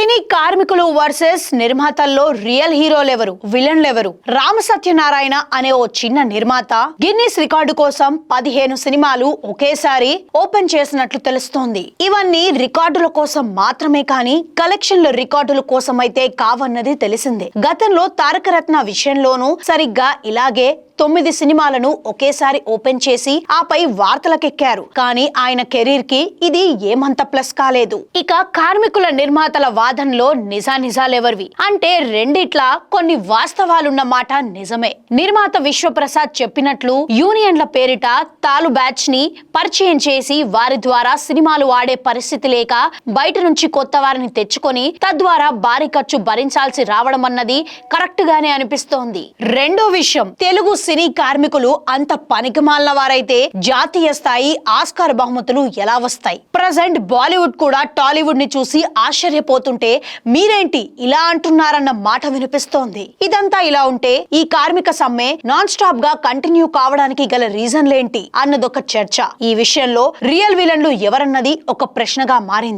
సినీ కార్మికులు versus నిర్మాతల్లో real హీరోలు ఎవరు విలన్లు ఎవరు రామ సత్యనారాయణ అనే ఓ చిన్న నిర్మాత గిన్నిస్ రికార్డు కోసం పదిహేను సినిమాలు ఒకేసారి ఓపెన్ చేసినట్లు తెలుస్తోంది. ఇవన్నీ రికార్డుల కోసం మాత్రమే కానీ కలెక్షన్ల రికార్డుల కోసం అయితే కావన్నది తెలిసిందే. గతంలో తారకరత్న విషయంలోనూ సరిగ్గా ఇలాగే తొమ్మిది సినిమాలను ఒకేసారి ఓపెన్ చేసి ఆపై వార్తలకెక్కారు. కానీ ఆయన కెరీర్కి ఇది ఏమంత ప్లస్ కాలేదు. ఇక కార్మికుల నిర్మాతల వాదనలో నిజానిజాలెవర్వి? అంటే రెండిట్లా కొన్ని వాస్తవాలున్న మాట నిజమే. నిర్మాత విశ్వప్రసాద్ చెప్పినట్లు యూనియన్ల పేరిట తాలు బ్యాచ్ని పరిచయం చేసి వారి ద్వారా సినిమాలు ఆడే పరిస్థితి లేక బయట నుంచి కొత్త వారిని తెచ్చుకొని తద్వారా భారీ ఖర్చు భరించాల్సి రావడం అన్నది కరెక్ట్ గానే అనిపిస్తోంది. రెండో విషయం తెలుగు సినీ కార్మికులు అంత పనికిమాలిన వారైతే జాతీయ స్థాయి ఆస్కార్ బహుమతులు ఎలా వస్తాయి? ప్రజెంట్ బాలీవుడ్ కూడా టాలీవుడ్ని చూసి ఆశ్చర్యపోతుంటే మీరేంటి ఇలా అంటున్నారన్న మాట వినిపిస్తోంది. ఇదంతా ఇలా ఉంటే ఈ కార్మిక సమ్మె నాన్ స్టాప్గా కంటిన్యూ కావడానికి గల రీజన్లేంటి? అన్నదొక చర్చ. ఈ విషయంలో రియల్ విలన్లు ఎవరన్నది ఒక ప్రశ్నగా మారింది.